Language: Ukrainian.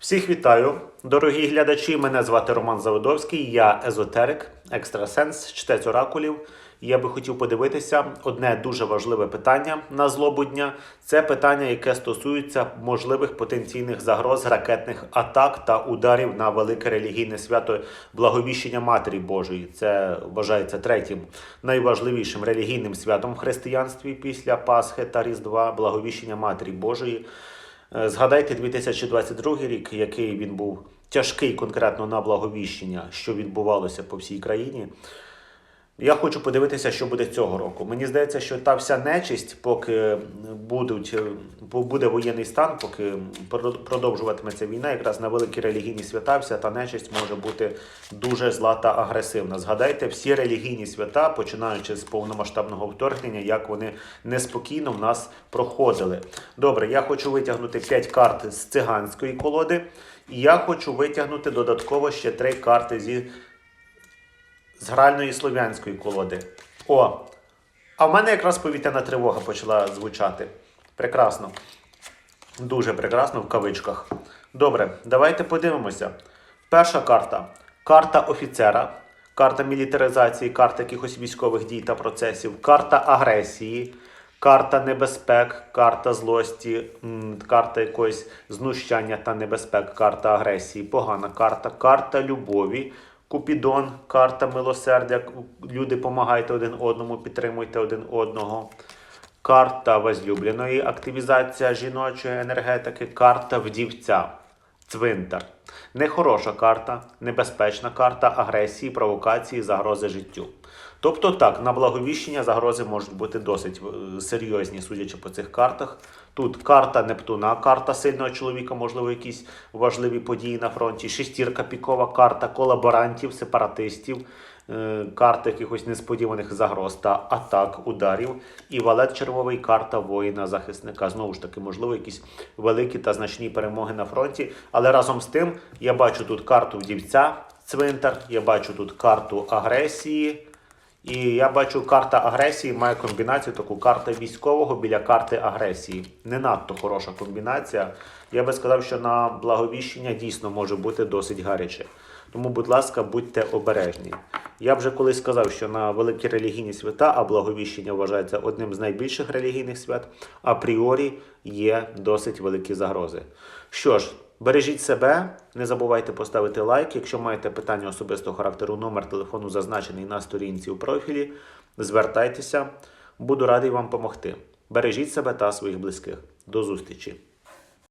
Всіх вітаю, дорогі глядачі. Мене звати Роман Заводовський, я езотерик, екстрасенс, чтець оракулів. Я би хотів подивитися одне дуже важливе питання на злобу дня. Це питання, яке стосується можливих потенційних загроз ракетних атак та ударів на велике релігійне свято Благовіщення Матері Божої. Це вважається третім найважливішим релігійним святом в християнстві після Пасхи та Різдва Благовіщення Матері Божої. Е, Згадайте 2022 рік, який він був тяжкий конкретно на благовіщення, що відбувалося по всій країні. Я хочу подивитися, що буде цього року. Мені здається, що та вся нечисть, поки будуть, е, буде воєнний стан, поки про- продовжуватиметься війна, якраз на великі релігійні свята, вся та нечисть може бути дуже зла та агресивна. Згадайте всі релігійні свята, починаючи з повномасштабного вторгнення, як вони неспокійно в нас проходили. Добре, я хочу витягнути 5 карт з циганської колоди, і я хочу витягнути додатково ще 3 карти зі з гральної слов'янської колоди. О! А в мене якраз повітряна тривога почала звучати. Прекрасно. Дуже прекрасно в кавичках. Добре, давайте подивимося. Перша карта. Карта офіцера, карта мілітаризації, карта якихось військових дій та процесів, карта агресії, карта небезпек, карта злості, карта якогось знущання та небезпек, карта агресії, погана карта, карта любові, Купідон, карта милосердя. Люди допомагайте один одному, підтримуйте один одного. Карта возлюбленої, активізація жіночої енергетики, карта вдівця, цвинтар. Нехороша карта, небезпечна карта агресії, провокації, загрози життю. Тобто так, на благовіщення загрози можуть бути досить е, серйозні, судячи по цих картах. Тут карта Нептуна, карта сильного чоловіка, можливо, якісь важливі події на фронті. Шестірка пікова, карта колаборантів, сепаратистів, е, карта якихось несподіваних загроз та атак, ударів. І валет червовий, карта воїна-захисника. Знову ж таки, можливо, якісь великі та значні перемоги на фронті. Але разом з тим я бачу тут карту вдівця, цвинтар, я бачу тут карту агресії. І я бачу, карта агресії має комбінацію таку карта військового біля карти агресії. Не надто хороша комбінація. Я би сказав, що на благовіщення дійсно може бути досить гаряче. Тому, будь ласка, будьте обережні. Я вже колись сказав, що на великі релігійні свята, а благовіщення вважається одним з найбільших релігійних свят, апріорі є досить великі загрози. Що ж, бережіть себе, не забувайте поставити лайк. Якщо маєте питання особистого характеру, номер телефону зазначений на сторінці у профілі. Звертайтеся, буду радий вам допомогти. Бережіть себе та своїх близьких. До зустрічі!